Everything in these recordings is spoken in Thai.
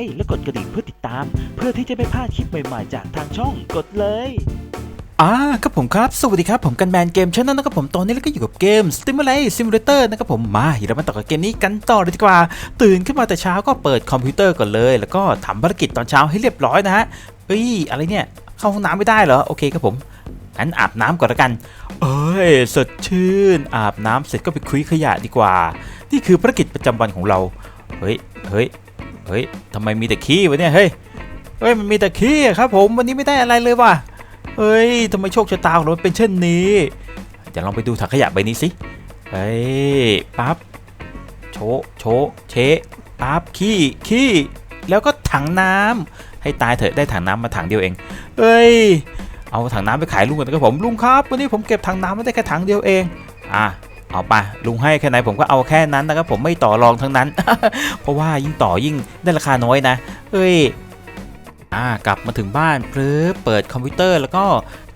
ค์และกดกระดิ่งเพื่อติดตาม เพื่อที่จะไม่พลาดคลิปใหม่ๆ จากทางช่องกดเลยอ่าครับผมครับ สวัสดีครับ ผมกันแมนเกมช n น l นะครับผมตอนนี้เราก็อยู่กับเกม s t i m u l a t e Simulator นะครับผมมาเดี๋ยวเรามาต่อกับเกมนี้กันต่อเลยดีกว่า ตื่นขึ้นมาแต่เช้าก็เปิดคอมพิวเตอร์ก่อนเลย แล้วก็ทำภารกิจตอนเช้าให้เรียบร้อยนะฮะเอ้ยอะไรเนี่ยเข้าห้องน้ำไม่ได้เหรอโอเคครับผมงั้นอาบน้ำก่อนละกัน เอ้ยสดชื่น อาบน้ำเสร็จก็ไปคุยขยะดีกว่า นี่คือภารกิจประจำวันของเรา เฮ้ย เฮ้ย เฮ้ยทำไมมีแต่ขี้วะเนี่ย เฮ้ย เฮ้ย มันมีแต่ขี้ครับผม วันนี้ไม่ได้อะไรเลยว่ะ เฮ้ยทำไมโชคชะตาของเราเป็นเช่นนี้เดี๋ยวลองไปดูถังขยะใบนี้สิ เฮ้ย ปั๊บ โชะโชะเชปั๊บ ขี้ ขี้ แล้วก็ถังน้ำให้ตายเถอะ ได้ถังน้ำมาถังเดียวเอง เฮ้ย เอาถังน้ำไปขายลุงกันนะครับผม ลุงครับ วันนี้ผมเก็บถังน้ำมาได้แค่ถังเดียวเอง อะ เอาไปลุงให้แค่ไหนผมก็เอาแค่นั้นนะครับผมไม่ต่อรองทั้งนั้น เพราะว่ายิ่งต่อยิ่งได้ราคาน้อยนะเฮ้ยอ่ากลับมาถึงบ้านเพลอเปิดคอมพิวเตอร์แล้วก็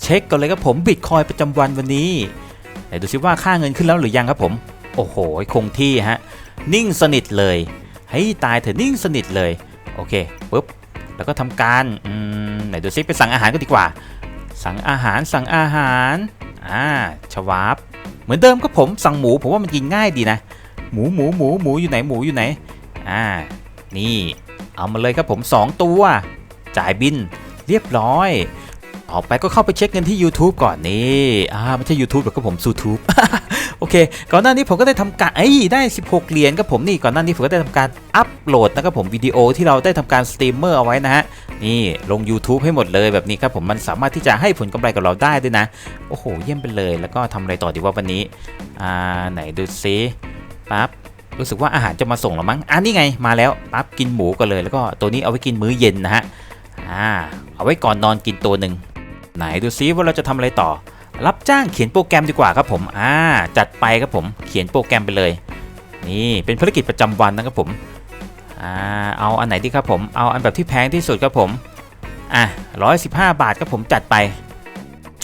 เช็คก่อนเลยครับผมบิตคอยประจำวันวันนี้ไหนดูซิว่าค่าเงินขึ้นแล้วหรือยังครับผม โอ้โหคงที่ฮะนิ่งสนิทเลยให้ตายเถอะนิ่งสนิทเลยโอเคปุ๊บแล้วก็ทำการอืมไหนดูซิไปสั่งอาหารก็ดีกว่า สั่งอาหารสั่งอาหารอ่าชวาบ เหมือนเดิมครับผมสั่งหมูผมว่ามันกินง่ายดีนะ หมูหมูหมูหมูอยู่ไหนหมูอยู่ไหน อ่า นี่ เอามาเลยครับผมสองตัว จ่ายบินเรียบร้อย ต่อไปก็เข้าไปเช็คเงินที่ YouTube ก่อนนี่ อ่าไม่ใช่ YouTube หรอกครับผม YouTube โอเค ก่อนหน้านี้ผมก็ได้ทำการไอ้ได้ 16 เหรียญครับผมนี่ก่อนหน้านี้ผมก็ได้ทำการอัปโหลดนะครับผมวิดีโอที่เราได้ทำการสตรีมเมอร์เอาไว้นะฮะนี่ลง YouTube ให้หมดเลยแบบนี้ครับผมมันสามารถที่จะให้ผลกำไรกับเราได้ด้วยนะ โอ้โห เยี่ยมไปเลยแล้วก็ทำอะไรต่อดีว่าวันนี้อ่าไหนดูซิปั๊บรู้สึกว่าอาหารจะมาส่งแล้วมั้ง อ่านี่ไงมาแล้วปั๊บกินหมูกันเลย แล้วก็ตัวนี้เอาไว้กินมื้อเย็นนะฮะ อ่า เอาไว้ก่อนนอนกินตัวหนึ่งไหนดูซิว่าเราจะทำอะไรต่อ รับจ้างเขียนโปรแกรมดีกว่าครับผมอ่าจัดไปครับผมเขียนโปรแกรมไปเลย นี่เป็นภารกิจประจำวันนะครับผมอ่าเอาอันไหนดีครับผมเอาอันแบบที่แพงที่สุดครับผมอะร้อยสิบห้าบาทครับผมจัดไป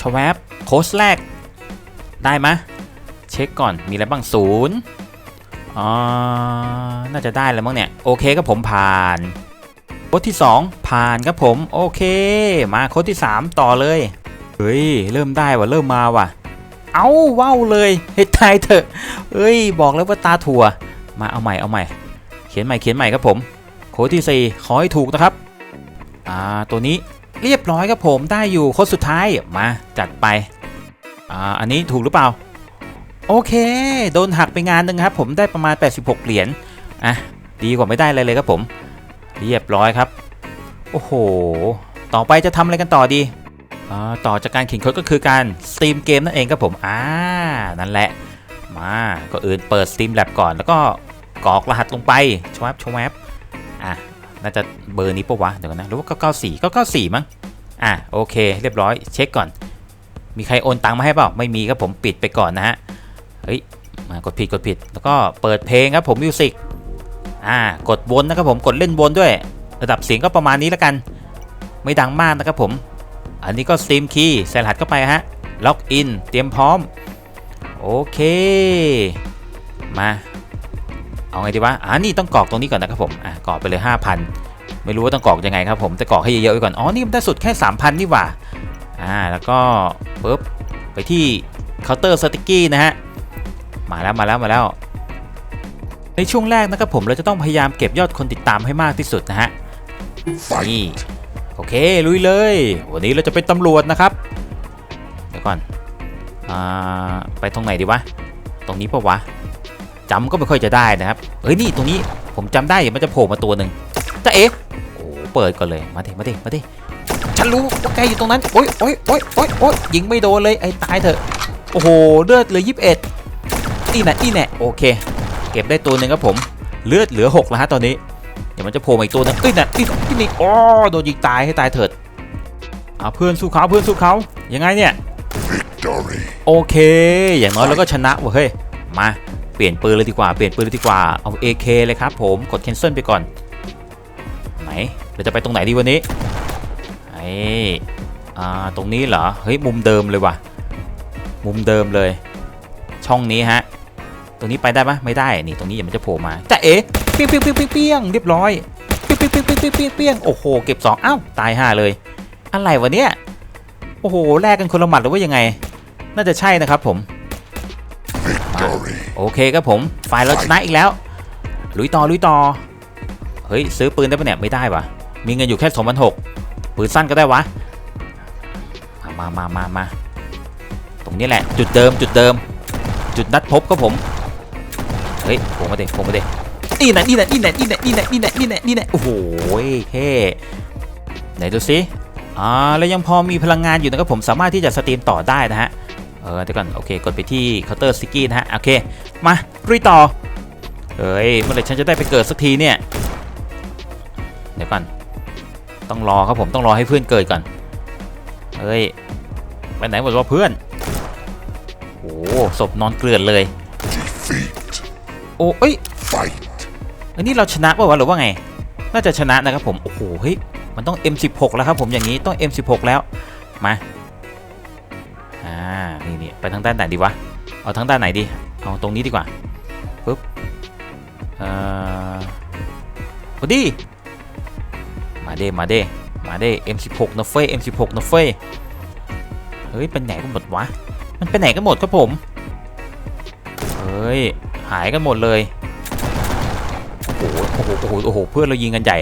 ชวบโค้ชแรก ได้ไหมเช็คก่อนมีอะไรบ้างศูนย์อ่าน่าจะได้แล้วมั้งเนี่ยโอเคครับผมผ่านโค้ดที่ 2 ผ่านครับผมโอเค มาโค้ดที่ 3 ต่อเลย ฮ้ย เริ่มได้ว่ะ เริ่มมาว่ะ เอาว้าวเลยเฮ้ยตายเถอะเอ้ย บอกแล้วว่าตาถั่ว มาเอาใหม่เอาใหม่ เขียนใหม่เขียนใหม่ครับผม โค้ดที่ 4 ขอให้ถูกนะครับ อ่า ตัวนี้เรียบร้อยครับผมได้อยู่โค้ดสุดท้าย มาจัดไป อ่า อันนี้ถูกหรือเปล่า โอเค โดนหักไปงานหนึ่งครับ ผมได้ประมาณ 86 เหรียญ อะ ดีกว่าไม่ได้เลยเลยครับผม เรียบร้อยครับ โอ้โห ต่อไปจะทำอะไรกันต่อดี ต่อจากการเขียนโค้ดก็คือการสตรีมเกมนั่นเองครับผมอ่านั่นแหละ มาก็อื่นเปิด Steam Lab ก่อน แล้วก็กรอกรหัสลงไปชวับชวับอะน่าจะเบอร์นี้ปะวะเดี๋ยวกันนะหรือว่า994 994 มั้งอะโอเค เรียบร้อยเช็คก่อน มีใครโอนตังค์มาให้เปล่าไม่มีครับผมปิดไปก่อนนะฮะเฮ้ยมากดผิดกดผิด แล้วก็เปิดเพลงครับผมมิวสิกอ่ากดวนนะครับผมกดเล่นวนด้วย ระดับเสียงก็ประมาณนี้แล้วกัน ไม่ดังมากนะครับผม อันนี้ก็สตรีมคีย์ใส่รหัสเข้าไปฮะล็อกอินเตรียมพร้อม โอเค มา เอาไงดีวะอ่านี่ต้องกรอกตรงนี้ก่อนนะครับผมอะกรอกไปเลย 5,000 ไม่รู้ว่าต้องกรอกยังไงครับผมแต่กรอกให้เยอะๆไว้ก่อนอ๋อนี่มันได้สุดแค่ 3,000 นี่หว่าอ่าแล้วก็ปุ๊บไปที่เคาน์เตอร์สติกกี้นะฮะมาแล้วมาแล้วมาแล้วในช่วงแรกนะครับผมเราจะต้องพยายามเก็บยอดคนติดตามให้มากที่สุดนะฮะนี่ โอเค ลุยเลย วันนี้เราจะเป็นตำรวจนะครับ เดี๋ยวก่อนอ่าไปตรงไหนดีวะ ตรงนี้ปะวะจำก็ไม่ค่อยจะได้นะครับ เฮ้ยนี่ตรงนี้ผมจำได้มันจะโผล่มาตัวหนึ่งจ้าเอ๊ะโอ้เปิดก่อนเลย มาดิมาดิมาดิฉันรู้ว่าแกอยู่ตรงนั้น โอ๊ยโอ๊ยโอ๊ยโอ๊ยโอ๊ยยิงไม่โดนเลยไอ้ตายเถอะ โอ้โหเลือดเหลยยี่สิบเอ็ดนี่แน่นี่แน่โอเค เก็บได้ตัวหนึ่งครับผม เลือดเหลือ6แล้วฮะตอนนี้ เดี๋ยวมันจะโผล่มาอีกตัวหนึงเอ้ยน่ะนี่นี่นี่อ๋อโดนยิงตายให้ตายเถิดเอาเพื่อนสู้เขาเพื่อนสู้เขายังไงเนี่ย Victory. โอเค อย่างน้อยเราก็ชนะเว้ยเฮ้ยมาเปลี่ยนปืนเลยดีกว่าเปลี่ยนปืนเลยดีกว่าเอา AK เลยครับผมกด cancel ไปก่อนไหนเราจะไปตรงไหนดีวันนี้ไอ้อ่าตรงนี้เหรอเฮ้ยมุมเดิมเลยว่ะมุมเดิมเลย ช่องนี้ฮะ ตรงนี้ไปได้ปะไม่ได้นี่ตรงนี้อย่ามันจะโผล่มาแต่เอ๊ะ เปี้ยงเปี้ยงเปี้ยงเปี้ยงเปี้ยงเรียบร้อยเปี้ยงเปี้ยงเปี้ยงเปี้ยงปี้ยงเปี้ยงเปี้ยงโอ้โหเก็บสองอ้าวตายห่าเลย อะไรวะเนี่ยโอ้โหแลกกันคนละหมัดหรือว่ายังไง น่าจะใช่นะครับผม Victory. โอเคครับผมฝ่ายเราชนะอีกแล้วลุยต่อลุยต่อเฮ้ยซื้อปืนได้ปะเนี่ยไม่ได้วะมีเงินอยู่แค่2 0 0ปืนสั้นก็ได้วะมามามามามาตรงนี้แหละจุดเดิมจุดเดิม จุดนัดพบครับผมเฮ้ยโผล่มาเด็กโผล่มาเด็ก นี่แหละนี่แหละนี่แหละนี่แหละนี่แหละนี่แหละนี่แหละนี่แหละโอ้โหเท่ไหนดูสิอ่าแล้วยังพอมีพลังงานอยู่นะครับผมสามารถที่จะสตรีมต่อได้นะฮะเออเดี๋ยวก่อนโอเคกดไปที่เคาน์เตอร์สกี้นะฮะโอเคมาลุยต่อเฮ้ยเมื่อไหร่ฉันจะได้ไปเกิดสักทีเนี่ยเดี๋ยวก่อนต้องรอครับผมต้องรอให้เพื่อนเกิดก่อนเฮ้ยไปไหนหมดวะเพื่อนโอ้โหศพนอนเกลื่อนเลย Defeat. โอ้เอ้ย Fight. อันนี้เราชนะป่าวะหรือว่าไง น่าจะชนะนะครับผม โอ้โห เฮ้ย มันต้อง M16 แล้วครับผม อย่างนี้ต้อง M16 แล้ว มา อ่า นี่นี่ไปทางด้านไหนดีวะ เอาทางด้านไหนดี เอาตรงนี้ดีกว่า ปึ๊บ เอ่อพอดี มาเด้มาเด้มาเด้ M16 นะเฟ้ย M16 นะเฟ้ย เฮ้ยเป็นไหนกันหมดวะ มันไปไหนกันหมดครับผม เฮ้ย หายกันหมดเลย โอ้โห โอ้โห โอ้โห เพื่อนเรายิงกันใหญ่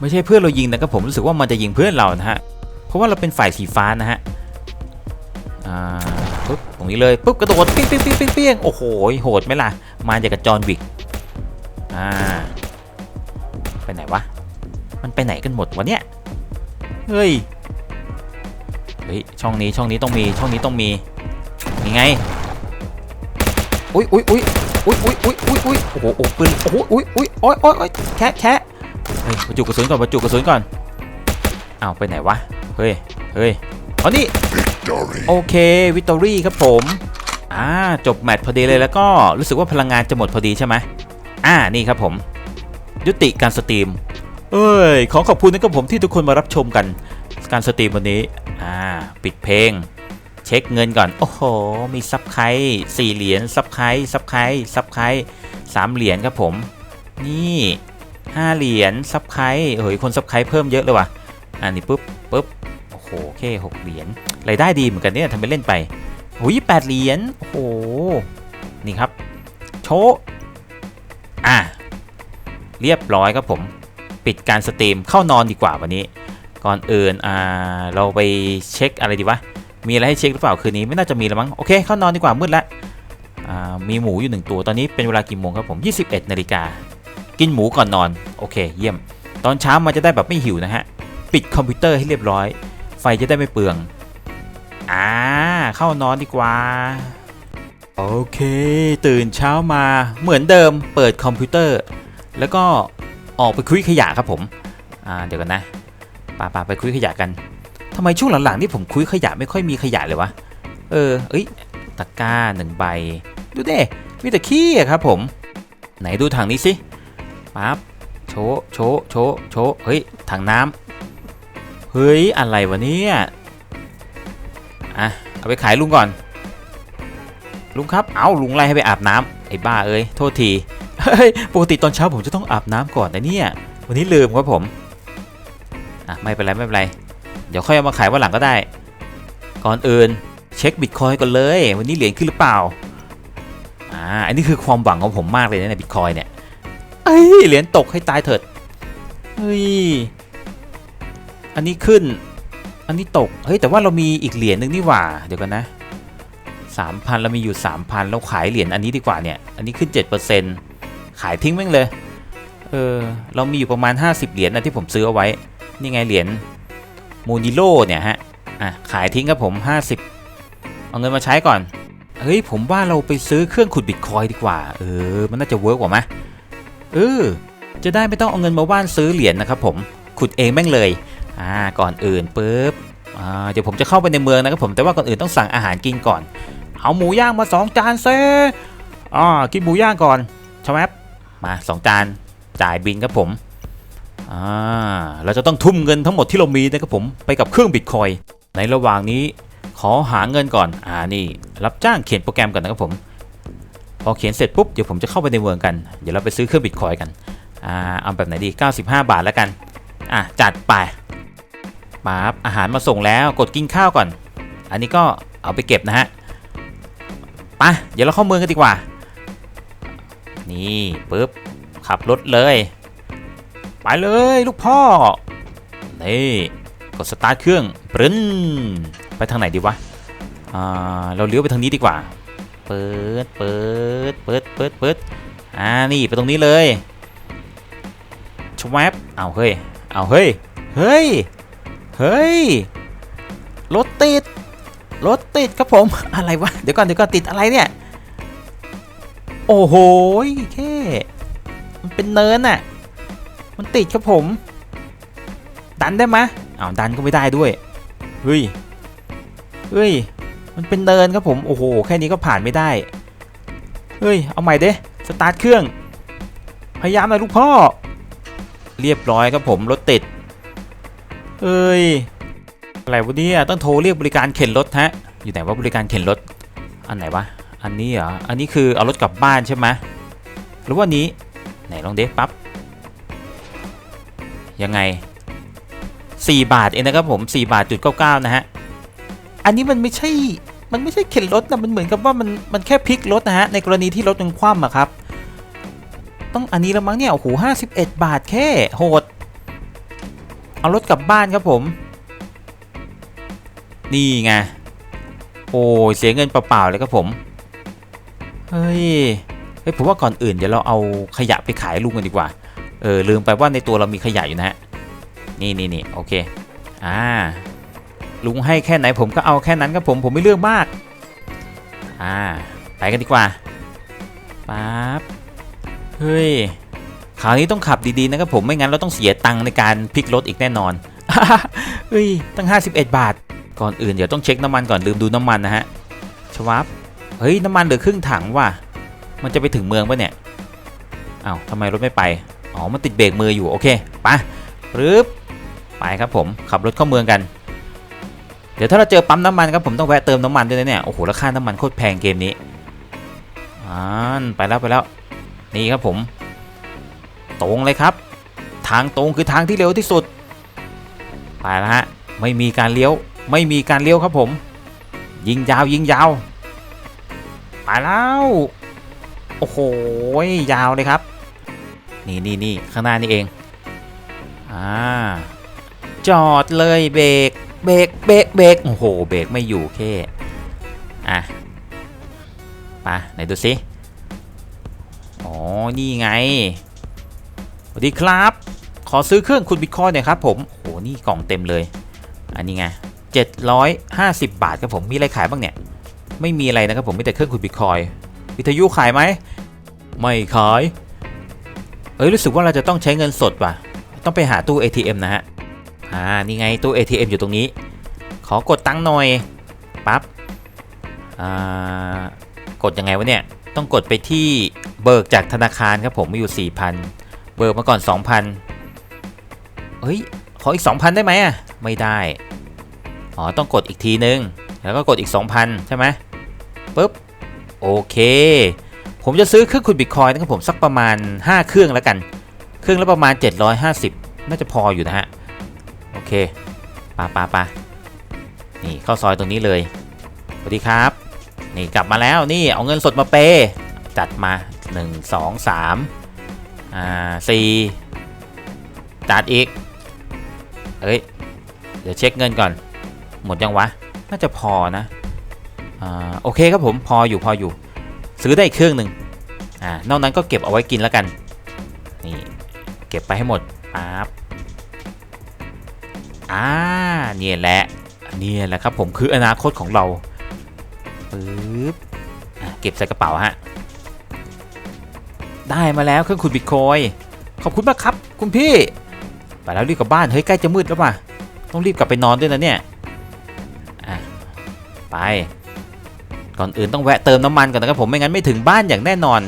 ไม่ใช่เพื่อนเรายิงนะครับผมรู้สึกว่ามันจะยิงเพื่อนเรานะฮะ เพราะว่าเราเป็นฝ่ายสีฟ้านะฮะ อ่าปึ๊บ ตรงนี้เลยปึ๊บ กระโดดเปี้ยงเปี้ยงเปี้ยงเปี้ยงโอ้โห โหดไหมล่ะ มาจากกับจอห์นวิก อ่า ไปไหนวะ มันไปไหนกันหมดวะเนี่ย เฮ้ย เฮ้ย ช่องนี้ ช่องนี้ต้องมี ช่องนี้ต้องมีนี่ไง อุ้ยอุ้ยอุ้ย อุ้ยอุ้ยอุ้ยอุ้ยอุ้ยโอ้โหโอ้โหปืนโอ้โหอุ้ยอุ้ยโอ้ยโอ้ยโอ้ยแคะแคะเฮ้ยบรรจุกระสุนก่อนบรรจุกระสุนก่อนอ้าวไปไหนวะเฮ้ยเฮ้ยเอานี่ Victory. โอเควิตตอรี่ครับผมอ่าจบแมตช์พอดีเลยแล้วก็รู้สึกว่าพลังงานจะหมดพอดีใช่ไหมอ่านี่ครับผม ยุติการสตรีม เอ้ย ขอขอบคุณนะครับผมที่ทุกคนมารับชมกัน การสตรีมวันนี้อ่าปิดเพลงเช็คเงินก่อน โอ้โห มีซับไครสี่เหรียญซับไครซับไครซับไครสามเหรียญครับผม นี่ห้าเหรียญซับไครเฮ้ยคนซับไครเพิ่มเยอะเลยว่ะอันนี้ปุ๊บปุ๊บโอ้โหโอเคหกเหรียญรายได้ดีเหมือนกันเนี่ยทำไปเล่นไปโอ้ยแปดเหรียญโอ้โหนี่ครับ โชว์อะเรียบร้อยครับผมปิดการสตรีมเข้านอนดีกว่าวันนี้ ก่อนอื่นอ่าเราไปเช็คอะไรดีวะ มีอะไรให้เช็คหรือเปล่าคืนนี้ไม่น่าจะมีแล้วมั้งโอเคเข้านอนดีกว่ามืดแล้วมีหมูอยู่หนึ่งตัวตอนนี้เป็นเวลากี่โมงครับผม 21นาฬิกากินหมูก่อนนอน โอเค เยี่ยม ตอนเช้ามันจะได้แบบไม่หิวนะฮะ ปิดคอมพิวเตอร์ให้เรียบร้อย ไฟจะได้ไม่เปลือง อ่า เข้านอนดีกว่า โอเค ตื่นเช้ามาเหมือนเดิมเปิดคอมพิวเตอร์ แล้วก็ออกไปคุยขยะครับผม อ่า เดี๋ยวกันนะป่าป่าไปคุยขยะกันำไมช่วงหลังๆนี่ผมคุยขยะไม่ค่อยมีขยะเลยวะ เออ เอ้ย ตะกร้าหนึ่งใบ ดูเด้มีแต่ขี้อะครับผม ไหนดูถังนี้สิปั๊บ โชโชโชโชเฮ้ย ถังน้ำเฮ้ย อะไรวะเนี่ย อะ เอาไปขายลุงก่อน ลุงครับ เอาลุงไล่ให้ไปอาบน้ำไอ้บ้าเอ้ย โทษที เฮ้ย ปกติตอนเช้าผมจะต้องอาบน้ำก่อนนะเนี่ย วันนี้ลืมครับผม อะ ไม่เป็นไรไม่เป็นไร เดี๋ยวค่อยเอามาขายวันหลังก็ได้ ก่อนอื่นเช็คบิตคอยก่อนเลย วันนี้เหรียญขึ้นหรือเปล่าอ่าอันนี้คือความหวังของผมมากเลยนะในบิตคอยเนี่ยเอ้ยเหรียญตกให้ตายเถิดเฮ้ยอันนี้ขึ้น อันนี้ตกเฮ้ยแต่ว่าเรามีอีกเหรียญหนึ่งนี่หว่าเดี๋ยวกันนะสามพันเรามีอยู่สามพันเราขายเหรียญอันนี้ดีกว่าเนี่ยอันนี้ขึ้นเจ็ดเปอร์เซ็นต์ขายทิ้งแม่งเลยเออเรามีอยู่ประมาณ 50 เหรียญนะที่ผมซื้อเอาไว้ นี่ไงเหรียญ มูนิโลเนี่ยฮะ อะ ขายทิ้งครับผม 50 เอาเงินมาใช้ก่อน เฮ้ย ผมว่าเราไปซื้อเครื่องขุดบิตคอยดีกว่า เออ มันน่าจะเวิร์กกว่าไหมเออ จะได้ไม่ต้องเอาเงินมาว่านซื้อเหรียญนะครับผม ขุดเองแม่งเลย อ่า ก่อนอื่นปุ๊บ อ่า เดี๋ยวผมจะเข้าไปในเมืองนะครับผม แต่ว่าก่อนอื่นต้องสั่งอาหารกินก่อน เอาหมูย่างมาสองจานเซ่อ่ากินหมูย่างก่อนช่ไหมมาสองจาน จ่ายบินครับผม อ่าเราจะต้องทุ่มเงินทั้งหมดที่เรามีนะครับผมไปกับเครื่องบิตคอยในระหว่างนี้ขอหาเงินก่อน อ่านี่ รับจ้างเขียนโปรแกรมก่อนนะครับผม พอเขียนเสร็จปุ๊บ เดี๋ยวผมจะเข้าไปในเมืองกัน เดี๋ยวเราไปซื้อเครื่องบิตคอยกัน อ่า เอาแบบไหนดี 95 บาทแล้วกัน อะ จัดไปปั๊บอาหารมาส่งแล้วกดกินข้าวก่อน อันนี้ก็เอาไปเก็บนะฮะไปเดี๋ยวเราเข้าเมืองกันดีกว่า นี่ปุ๊บ ขับรถเลย ไปเลยลูกพ่อ นี่กดสตาร์ทเครื่องปรึ้นไปทางไหนดีวะอ่าเราเลี้ยวไปทางนี้ดีกว่า เปิดเปิดเปิดเปิดเปิดอ่านี่ไปตรงนี้เลยชวบเอาเฮ้ยเอาเฮ้ยเฮ้ยเฮ้ยรถติดรถติดครับผมอะไรวะเดี๋ยวก่อนเดี๋ยวก่อนติดอะไรเนี่ย โอ้โหแค่มันเป็นเนินอะ มันติดครับผม ดันได้ไหมอ้าวดันก็ไม่ได้ด้วยเฮ้ยเฮ้ย มันเป็นเนินครับผม โอ้โห แค่นี้ก็ผ่านไม่ได้ เฮ้ย เอาใหม่เด้สตาร์ทเครื่อง พยายามหน่อยลูกพ่อ เรียบร้อยครับผม รถติดเฮ้ย อะไรวะเนี่ย ต้องโทรเรียกบริการเข็นรถฮะ อยู่ไหนว่าบริการเข็นรถ อันไหนวะ อันนี้เหรอ อันนี้คือเอารถกลับบ้านใช่ไหมหรือว่านี้ ไหนลองเด็ปั๊บ ยังไง 4 บาทเองนะครับผม 4 บาทจุดเก้าเก้านะฮะ อันนี้มันไม่ใช่ มันไม่ใช่เข็นรถนะ มันเหมือนกับว่ามัน มันแค่พลิกรถนะฮะ ในกรณีที่รถมันคว่ำอะครับ ต้องอันนี้แล้วมั้งเนี่ย โอ้โหห้าสิบเอ็ดบาทแค่ โหด เอารถกลับบ้านครับผม นี่ไง โอ้เสียเงินเปล่าๆเลยครับผม เฮ้ย เฮ้ย ผมว่าก่อนอื่นเดี๋ยวเราเอาขยะไปขายลุงกันดีกว่า เออลืมไปว่าในตัวเรามีขยะอยู่นะฮะนี่นี่นี่โอเคอ่าลุงให้แค่ไหนผมก็เอาแค่นั้นครับผมผมไม่เลือกมากอ่าไปกันดีกว่าปั๊บเฮ้ยคราวนี้ต้องขับดีๆนะครับผมไม่งั้นเราต้องเสียตังค์ในการพลิกรถอีกแน่นอนเฮ้ยตั้ง 51 บาท ก่อนอื่นเดี๋ยวต้องเช็คน้ำมันก่อนลืมดูน้ำมันนะฮะชวับเฮ้ยน้ำมันเหลือครึ่งถังว่ะมันจะไปถึงเมืองปะเนี่ยอา้าวทำไมรถไม่ไป อ๋อ มันติดเบรกมืออยู่ โอเคไปปึ๊บไปครับผมขับรถเข้าเมืองกัน เดี๋ยวถ้าเราเจอปั๊มน้ำมันครับผมต้องแวะเติมน้ำมันด้วยนะเนี่ยโอ้โหราคาน้ำมันโคตรแพงเกมนี้อ่านไปแล้วไปแล้วนี่ครับผม ตรงเลยครับ ทางตรงคือทางที่เร็วที่สุดไปแล้วฮะไม่มีการเลี้ยวไม่มีการเลี้ยวครับผม ยิงยาวยิงยาวไปแล้วโอ้โหยาวเลยครับ นี่นี่นี่ข้างหน้านี่เองอ่าจอดเลยเบรกเบรกเบรกเบรกโอ้โหเบรกไม่อยู่แค่อะไปไหนดูสิอ๋อนี่ไงสวัสดีครับ ขอซื้อเครื่องคุณบิตคอยหน่อยครับผมโอ้โหนี่กล่องเต็มเลย อันนี้ไง750 บาทครับผมมีอะไรขายบ้างเนี่ย ไม่มีอะไรนะครับผมมีแต่เครื่องขุดบิตคอยวิทยุขายไหม ไม่ขาย เอ้ยรู้สึกว่าเราจะต้องใช้เงินสดว่ะ ต้องไปหาตู้ ATM นะฮะ อ่า นี่ไงตู้ ATM อยู่ตรงนี้ ขอกดตังค์หน่อย ปั๊บ อ่า กดยังไงวะเนี่ย ต้องกดไปที่เบิกจากธนาคารครับผมมีอยู่ 4,000 เบิกมาก่อน 2,000 เฮ้ย ขออีก 2,000 ได้ไหมอะ ไม่ได้ อ๋อ ต้องกดอีกทีนึง แล้วก็กดอีก 2,000 ใช่ไหมปุ๊บ โอเค ผมจะซื้อเครื่องขุดบิตคอยนะครับผมสักประมาณ 5 เครื่องแล้วกัน เครื่องละประมาณ 750 น่าจะพออยู่นะฮะ โอเคปาปาปานี่เข้าซอยตรงนี้เลย สวัสดีครับ นี่กลับมาแล้วนี่เอาเงินสดมาเปยจัดมา 1 2 3อ่า4จัดอีก เอ้ย เดี๋ยวเช็คเงินก่อน หมดยังวะ น่าจะพอนะ อ่า โอเคครับผมพออยู่พออยู่ ซื้อได้เครื่องหนึ่งอ่านอกนั้นก็เก็บเอาไว้กินแล้วกัน นี่ เก็บไปให้หมดปั๊บอ่าเนี่ยแหละเนี่ยแหละครับผมคืออนาคตของเราปึ๊บอะเก็บใส่กระเป๋าฮะ ได้มาแล้วเครื่องขุดบิตคอยขอบคุณมากครับ คุณพี่ ไปแล้วรีบกลับบ้าน เฮ้ย ใกล้จะมืดแล้วป่ะ ต้องรีบกลับไปนอนด้วยนะเนี่ย อะ ไป ก่อนอื่นต้องแวะเติมน้ำมันก่อนนะครับผมไม่งั้นไม่ถึงบ้านอย่างแน่นอน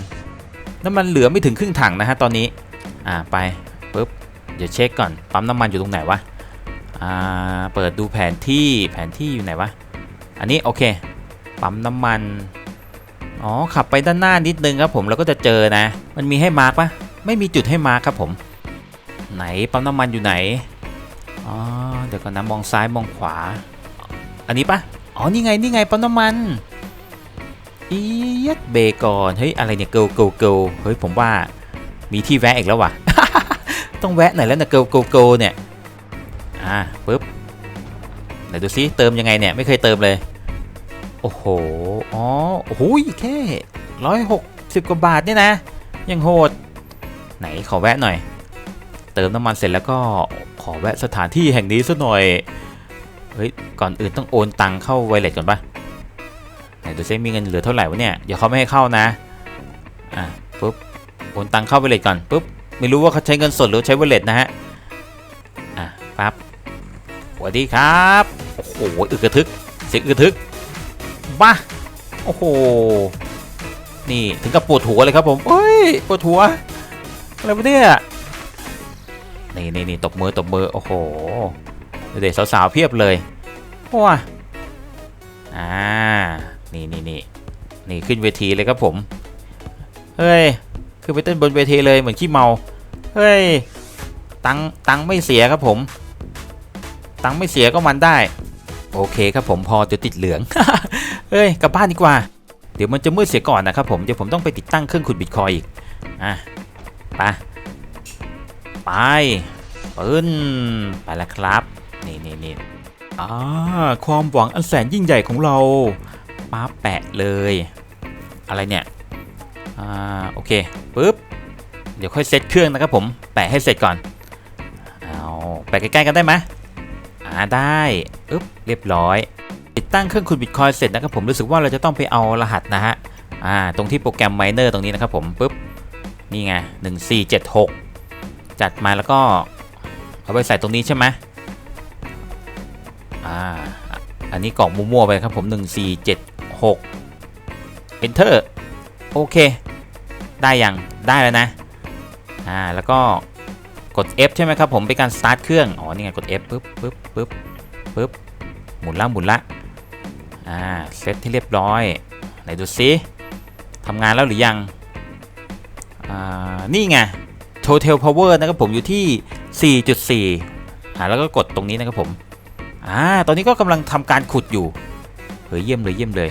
น้ำมันเหลือไม่ถึงครึ่งถังนะฮะตอนนี้อ่าไปปุ๊บเดี๋ยวเช็คก่อนปั๊มน้ำมันอยู่ตรงไหนวะอ่าเปิดดูแผนที่แผนที่อยู่ไหนวะอันนี้โอเคปั๊มน้ำมันอ๋อขับไปด้านหน้านิดนึงครับผมแล้วก็จะเจอนะ มันมีให้มาร์กปะไม่มีจุดให้มาร์กครับผม ไหนปั๊มน้ำมันอยู่ไหนอ๋อเดี๋ยวก่อนนะมองซ้ายมองขวา อันนี้ปะอ๋อนี่ไงนี่ไงปั๊มน้ำมัน อียดเบก่อนเฮ้ยอะไรเนี่ยเกิลเกิลเกิลเฮ้ยผมว่ามีที่แวะอีกแล้วว่ะ ต้องแวะหน่อยแล้วนะเกิลเกิลเกิลเนี่ยอ่าปึ๊บไหนดูซิเติมยังไงเนี่ยไม่เคยเติมเลย โอ้โหอ๋อโอ้โหแค่ร้อยหกสิบกว่าบาทเนี่ยนะ ยังโหด ไหนขอแวะหน่อย เติมน้ำมันเสร็จแล้วก็ขอแวะสถานที่แห่งนี้สักหน่อยเฮ้ยก่อนอื่นต้องโอนตังเข้าไวเลสก่อนปะ ไหนดูซิมีเงินเหลือเท่าไหร่วะเนี่ย เดี๋ยวเขาไม่ให้เข้านะ อะปุ๊บโอนตังเข้าไวเลสก่อนปุ๊บ ไม่รู้ว่าเขาใช้เงินสดหรือใช้ไวเลสนะฮะ อะปั๊บสวัสดีครับ โอ้โหอึกกระทึก เสียงอึกกระทึกบ้าโอ้โห นี่ถึงกับปวดหัวเลยครับผมเอ้ย ปวดหัว อะไรวะเนี่ย นี่นี่นี่ตบมือตบมือ โอ้โห เด็กสาวๆเพียบเลยว้าอ่า นี่นี่นี่นี่ขึ้นเวทีเลยครับผม เฮ้ยขึ้นไปเต้นบนเวทีเลยเหมือนขี้เมา เฮ้ย ตังตังไม่เสียครับผม ตังไม่เสียก็มันได้ โอเคครับผมพอจะติดเหลือง เฮ้ย กลับบ้านดีกว่า เดี๋ยวมันจะมืดเสียก่อนนะครับผม เดี๋ยวผมต้องไปติดตั้งเครื่องขุดบิตคอยอีก อะ ไป ไปปืนไปแล้วครับ นี่นี่นี่อ่าความหวังอันแสนยิ่งใหญ่ของเรา ป้าแปะเลย อะไรเนี่ยอ่าโอเคปุ๊บเดี๋ยวค่อยเซตเครื่องนะครับผมแปะให้เสร็จก่อนเอาแปะใกล้ๆกันได้ไหมอ่าได้อึ๊บเรียบร้อย ติดตั้งเครื่องขุดบิตคอยเสร็จนะครับผมรู้สึกว่าเราจะต้องไปเอารหัสนะฮะอ่าตรงที่โปรแกรม Miner ตรงนี้นะครับผมปุ๊บนี่ไง1476 จัดมาแล้วก็เอาไปใส่ตรงนี้ใช่ไหมอ่าอันนี้กล่องมั่วๆไปครับผม 1476 6 Enter โอเค ได้ยังได้แล้วนะ อ่า แล้วก็กด F ใช่ไหมครับผมเป็นการ start เครื่อง อ๋อ นี่ไง กด F ปึ๊บปึ๊บปึ๊บปึ๊บหมุนละหมุนละ อ่า เซตที่เรียบร้อย ไหนดูซิทำงานแล้วหรือยัง อ่า นี่ไง Total Power นะครับผมอยู่ที่ 4.4 อ่า แล้วก็กดตรงนี้นะครับผม อ่า ตอนนี้ก็กำลังทำการขุดอยู่ เฮ้ยเยี่ยมเลยเยี่ยมเลย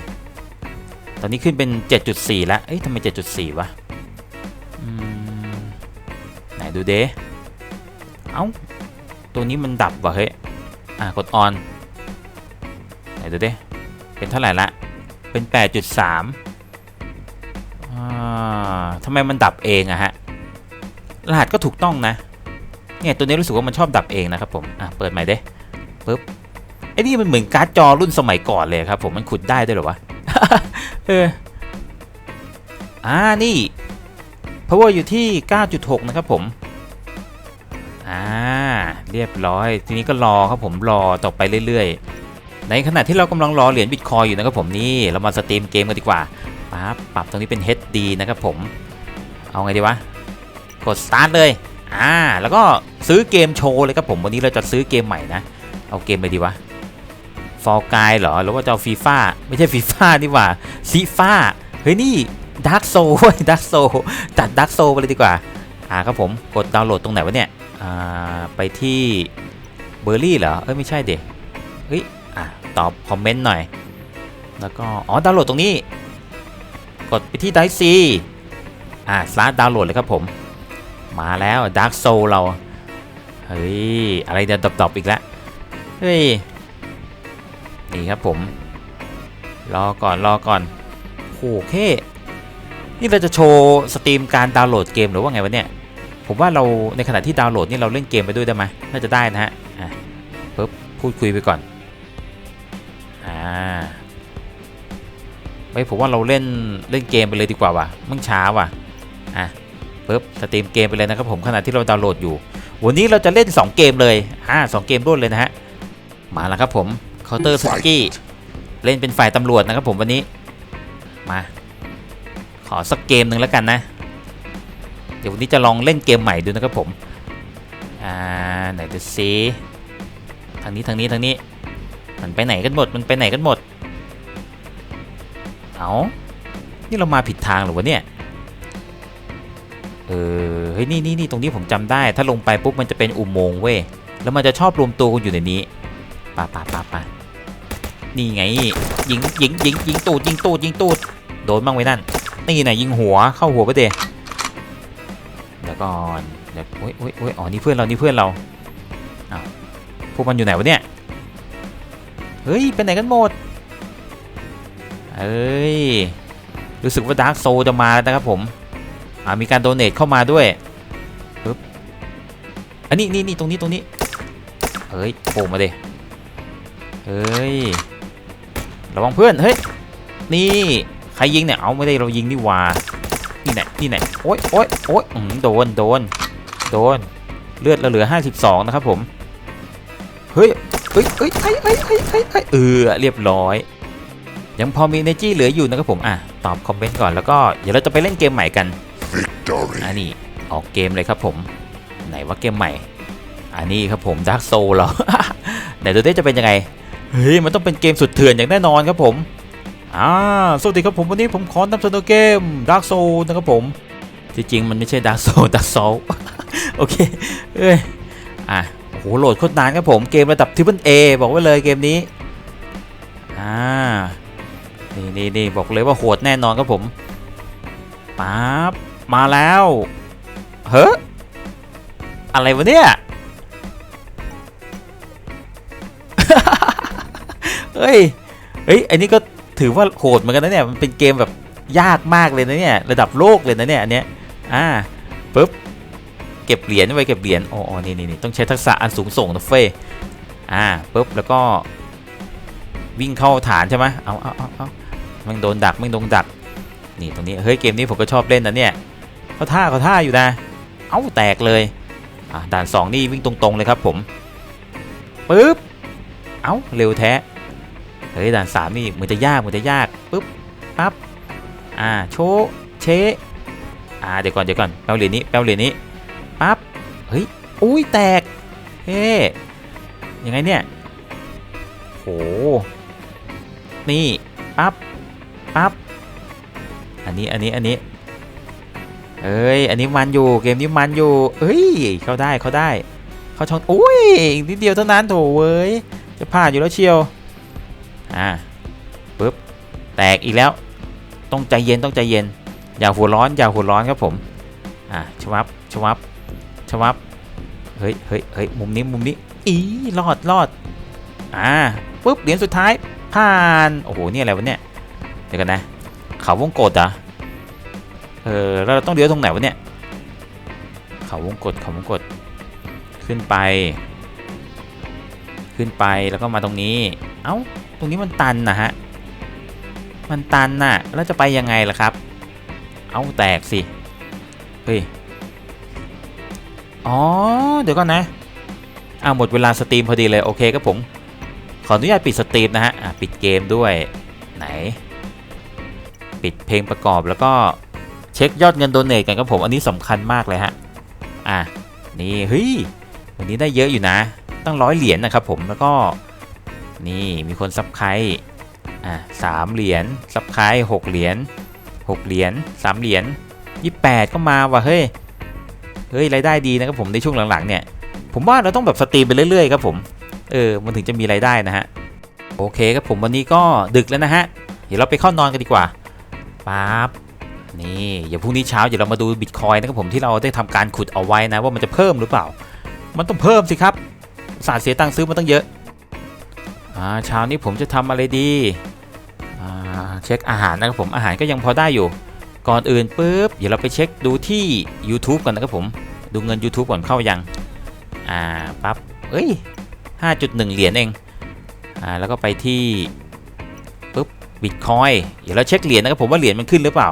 ตอนนี้ขึ้นเป็น 7.4 แล้ว เอ้ยทำไม 7.4 วะไหนดูเดเอ้า ตัวนี้มันดับวะเฮ้ย อ่ากดออน ไหนดูเดเป็นเท่าไหร่ละ เป็น 8.3อ่าทำไมมันดับเองอะฮะ รหัสก็ถูกต้องนะ เนี่ยตัวนี้รู้สึกว่ามันชอบดับเองนะครับผม อะ เปิดใหม่เด้ปึ๊บไอ้นี่มันเหมือนการ์ดจอรุ่นสมัยก่อนเลยครับผม มันขุดได้ด้วยหรอวะ เอออ่านี่ power อยู่ที่ 9.6 นะครับผม อ่า เรียบร้อย ทีนี้ก็รอครับผมรอต่อไปเรื่อยๆ ในขณะที่เรากำลังรอเหรียญบิตคอยอยู่นะครับผมนี่เรามาสตรีมเกมกันดีกว่าปั๊บปรับตรงนี้เป็น HD นะครับผม เอาไงดีวะ กด start เลย อ่า แล้วก็ซื้อเกมโชว์เลยครับผม วันนี้เราจะซื้อเกมใหม่นะ เอาเกมไรดีวะ ฟอร์กายเหรอหรือว่าจะเอาฟีฟ่าไม่ใช่ฟีฟ่านี่หว่าซีฟ่าเฮ้ยนี่ดาร์กโซเว้ยดาร์กโซจัดดาร์กโซไปเลยดีกว่าอ่าครับผมกดดาวน์โหลดตรงไหนวะเนี่ยอ่าไปที่เบอร์รี่เหรอเอ้ยไม่ใช่เด็เฮ้ยอะตอบคอมเมนต์หน่อย แล้วก็อ๋อดาวน์โหลดตรงนี้ กดไปที่ไดซีอ่าสตาร์ทดาวน์โหลดเลยครับผม มาแล้ว Dark Soul เราเฮ้ยอะไรเดินดอบๆอีกแล้วเฮ้ย นี่ครับผม รอก่อนรอก่อนโหเค นี่เราจะโชว์สตรีมการดาวน์โหลดเกมหรือว่าไงวะเนี่ย ผมว่าเราในขณะที่ดาวน์โหลดนี่เราเล่นเกมไปด้วยได้ไหมน่าจะได้นะฮะอะปึ๊บพูดคุยไปก่อน อ่าไม่ผมว่าเราเล่นเล่นเกมไปเลยดีกว่าว่ะมั่งช้าว่ะ อะปึ๊บสตรีมเกมไปเลยนะครับผมขณะที่เราดาวน์โหลดอยู่ วันนี้เราจะเล่น 2 เกมเลย อ่าสองเกมรวดเลยนะฮะ มาแล้วครับผม เคาน์เตอร์สกี้เล่นเป็นฝ่ายตำรวจนะครับผมวันนี้ มา ขอสักเกมหนึ่งแล้วกันนะ เดี๋ยววันนี้จะลองเล่นเกมใหม่ดูนะครับผม อ่าไหนดูซิทางนี้ทางนี้ทางนี้ มันไปไหนกันหมด มันไปไหนกันหมด เอานี่เรามาผิดทางเหรือวะเนี่ย เออ เฮ้ย นี่นี่นี่ตรงนี้ผมจำได้ ถ้าลงไปปุ๊บมันจะเป็นอุโมงค์เว้ย แล้วมันจะชอบรวมตัวกันอยู่ในนี้ปะปะปะปะ นี่ไง ยิงยิงยิงยิงตูดยิงตูดยิงตูดโดนบ้างไว้นั่นนี่ไหนะยิงหัวเข้าหัวไปเดะเดี๋ยวก่อนเดี๋ยวโอ้ยโอ้ยโอ้ยอ๋อนี่เพื่อนเรานี่เพื่อนเราอ้าวพวกมันอยู่ไหนวะเนี่ยเฮ้ยเป็นไหนกันหมดเอ้ยรู้สึกว่าดาร์กโซจะมาแล้วนะครับผมอ่ามีการโดเนทเข้ามาด้วยปึ๊บอันนี้นี่นี่ตรงนี้ตรงนี้เฮ้ยโผล่มาเดเฮ้ย ระวังเพื่อน เฮ้ย นี่ ใครยิงเนี่ย เอาไม่ได้เรายิงนี่ว่านี่ไหนนี่ไหนโอ๊ยโอ๊ยโอ๊ยโดน โดน โดน เลือดเราเหลือ 52 นะครับผม เฮ้ยเฮ้ยเฮ้ยเฮ้ยเฮ้ยเฮ้ยเฮ้เออ เรียบร้อย ยังพอมีเนจี้เหลืออยู่นะครับผม อะ ตอบคอมเมนต์ก่อน แล้วก็ เดี๋ยวเราจะไปเล่นเกมใหม่กัน Victory อันนี้ ออกเกมเลยครับผม ไหนว่าเกมใหม่ อันนี้ครับผม Dark Soul เหรอ ไหนตัวเต้จะเป็นยังไง เฮ้ยมันต้องเป็นเกมสุดเถื่อนอย่างแน่นอนครับผมอ่าสวัสดีครับผมวันนี้ผมขอนำเสนอเกม Dark Soul นะครับผมที่จริงมันไม่ใช่ Dark Soul Dark Soul โอเคเอ้ยอะโอ้โหโหลดโคตรนานครับผมเกมระดับ Triple A บอกไว้เลยเกมนี้อ่านี่นี่นี่บอกเลยว่าโหดแน่นอนครับผมปั๊บมาแล้วเฮ้ออะไรวะเนี่ย เฮ้ยเฮ้ยอันนี้ก็ถือว่าโหดเหมือนกันนะเนี่ยมันเป็นเกมแบบยากมากเลยนะเนี่ยระดับโลกเลยนะเนี่ยอันเนี้ยอ่าปึ๊บเก็บเหรียญไว้เก็บเหรียญอ๋ออ๋นี่นี่นี่ต้องใช้ทักษะอันสูงส่งนะเฟ้อ่าปึ๊บแล้วก็วิ่งเข้าฐานใช่ไหมเอาเอาเอาเอามันโดนดักมันโดนดัก นี่ตรงนี้ เฮ้ย เกมนี้ผมก็ชอบเล่นนะเนี่ยเขาท่าเขาท่าอยู่นะ เอ้าแตกเลย อะด่าน 2 นี่วิ่งตรงๆเลยครับผม ปึ๊บ เอ้าเร็วแท้ เฮ้ยด่าน3นี่เหมือนจะยากเหมือนจะยากปึ๊บปั๊บอ่าโชว์เชอ่าเดี๋ยวก่อนเดี๋ยวก่อนแปลเหรียญนี้แปลเหรียญนี้ปั๊บเฮ้ยอุ้ยแตกเฮ้ยังไงเนี่ยโหนี่ปั๊บปั๊บอันนี้อันนี้อันนี้เอ้ยอันนี้มันอยู่เกมนี้มันอยู่เฮ้ยเข้าได้เข้าได้เข้าช่องอุ้ยอีกนิดเดียวเท่านั้นโถเว้ยจะผ่านอยู่แล้วเชียว อ่าปึ๊บแตกอีกแล้วต้องใจเย็นต้องใจเย็น อย่าหัวร้อนอย่าหัวร้อนครับผมอ่าชวับชวับชวับเฮ้ยเฮ้ยเฮ้ยมุมนี้มุมนี้อีรอดรอดอ่าปึ๊บเหรียญสุดท้ายผ่านโอ้โหนี่อะไรวะเนี่ยเดี๋ยวกันนะเขาวงกดอะเออแล้วเราต้องเลี้ยวตรงไหนวะเนี่ยเขาวงกดเขาวงกดขึ้นไป ขึ้นไปแล้วก็มาตรงนี้ เอ้า ตรงนี้มันตันนะฮะ มันตันน่ะ แล้วจะไปยังไงล่ะครับ เอาแตกสิ เฮ้ย อ๋อ เดี๋ยวก่อนนะอ้าวหมดเวลาสตรีมพอดีเลย โอเคครับผม ขออนุญาตปิดสตรีมนะฮะ อะปิดเกมด้วยไหน ปิดเพลงประกอบแล้วก็เช็คยอดเงินโดเนทกันครับผม อันนี้สำคัญมากเลยฮะ อะ นี่เฮ้ย วันนี้ได้เยอะอยู่นะ ตั้งร้อยเหรียญนะครับผม แล้วก็ นี่มีคนซับไครอะสามเหรียญซับไครหกเหรียญหกเหรียญสามเหรียญยี่แปดก็มาว่ะเฮ้ยเฮ้ยรายได้ดีนะครับผมในช่วงหลังๆเนี่ยผมว่าเราต้องแบบสตรีมไปเรื่อยๆครับผมเออมันถึงจะมีรายได้นะฮะโอเคครับผมวันนี้ก็ดึกแล้วนะฮะเดี๋ยวเราไปเข้านอนกันดีกว่าปั๊บนี่อย่าพรุ่งนี้เช้าเดี๋ยวเรามาดูบิตคอยนะครับผมที่เราได้ทำการขุดเอาไว้นะว่ามันจะเพิ่มหรือเปล่า มันต้องเพิ่มสิครับสาดเสียตังค์ซื้อมาตั้งเยอะ อ่าเช้านี้ผมจะทำอะไรดีอ่าเช็คอาหารนะครับผมอาหารก็ยังพอได้อยู่ ก่อนอื่นปุ๊บเดี๋ยวเราไปเช็คดูที่ YouTube ก่อนนะครับผมดูเงิน YouTube ก่อนเข้ายังอ่าปั๊บเอ้ย5.1 เหรียญเองอ่าแล้วก็ไปที่ปุ๊บบิตคอยเดี๋ยวเราเช็คเหรียญนะครับผมว่าเหรียญมันขึ้นหรือเปล่า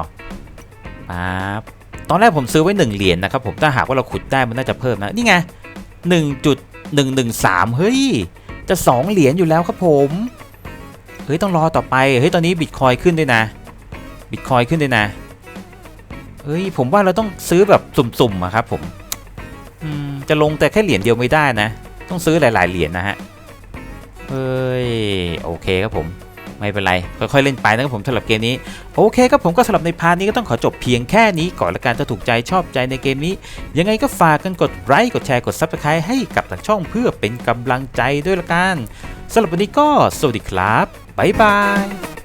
ปั๊บตอนแรกผมซื้อไว้ 1 เหรียญนะครับผมถ้าหากว่าเราขุดได้มันน่าจะเพิ่มนะนี่ไง1.113 เฮ้ย จะ 2 เหรียญอยู่แล้วครับผม เฮ้ย ต้องรอต่อไป เฮ้ย ตอนนี้บิตคอยขึ้นด้วยนะ บิตคอยขึ้นด้วยนะ เฮ้ย ผมว่าเราต้องซื้อแบบสุ่มๆอะครับผมอืมจะลงแต่แค่เหรียญเดียวไม่ได้นะ ต้องซื้อหลาย ๆ เหรียญนะฮะ เฮ้ย โอเคครับผม ไม่เป็นไร ค่อยๆเล่นไปนะครับผมสำหรับเกมนี้ โอเคครับผมก็สำหรับในพาร์ทนี้ก็ต้องขอจบเพียงแค่นี้ก่อนละกันถ้าถูกใจชอบใจในเกมนี้ ยังไงก็ฝากกันกดไลค์กดแชร์กดซับสไครต์ให้กับทางช่องเพื่อเป็นกำลังใจด้วยละกันสำหรับวันนี้ก็สวัสดีครับบ๊ายบาย